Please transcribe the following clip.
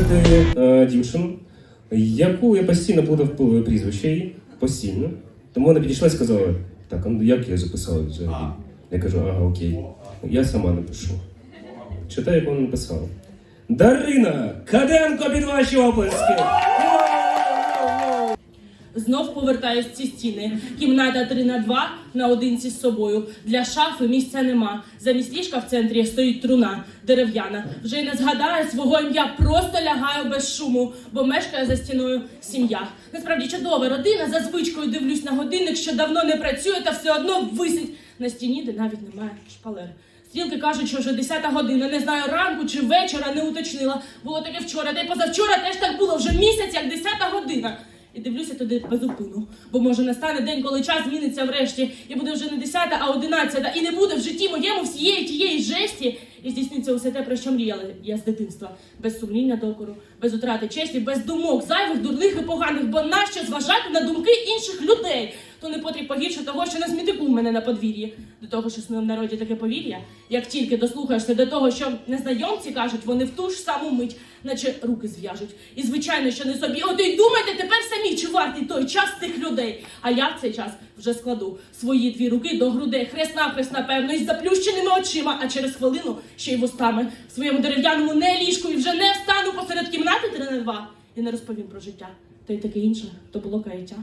зустріти е, дівчину, яку я постійно плутав прізвище її, постійно. Тому вона підійшла і сказала: так, а ну як я записала взагалі? Я кажу, ага, окей. Я сама напишу. Читаю, як вона написала. Дарина Каденко під ваші оплески! Знов повертаюсь ці стіни. Кімната 3 на 2 наодинці з собою. Для шафи місця нема. Замість ліжка в центрі стоїть труна дерев'яна. Вже й не згадаю свого ім'я, просто лягаю без шуму, бо мешкає за стіною сім'я. Насправді чудова родина. За звичкою дивлюсь на годинник, що давно не працює, та все одно висить на стіні, де навіть немає шпалер. Стрілки кажуть, що вже 10 година, не знаю ранку чи вечора, не уточнила. Було таке вчора, та й позавчора теж так було, вже місяць, як 10 година. І дивлюся туди безупину. Бо може настане день, коли час зміниться врешті, і буде вже не 10, а 11, і не буде в житті моєму всієї тієї жесті. І здійсниться усе те, про що мріяли я з дитинства. Без сумління докору, без утрати честі, без думок, зайвих, дурних і поганих, бо нащо зважати на думки інших людей? То не потріб погірше того, що на смітику в мене на подвір'ї. До того, що в народі таке повір'я, як тільки дослухаєшся до того, що незнайомці кажуть, вони в ту ж саму мить, наче руки зв'яжуть. І звичайно, що не собі. От і думайте тепер вартий той час тих людей. А я в цей час вже складу свої дві руки до грудей, хрест навхрест, напевно, із заплющеними очима, а через хвилину ще й вустами в своєму дерев'яному не ліжку і вже не встану посеред кімнати три на два і не розповім про життя. Та й таке інше, то було каяття.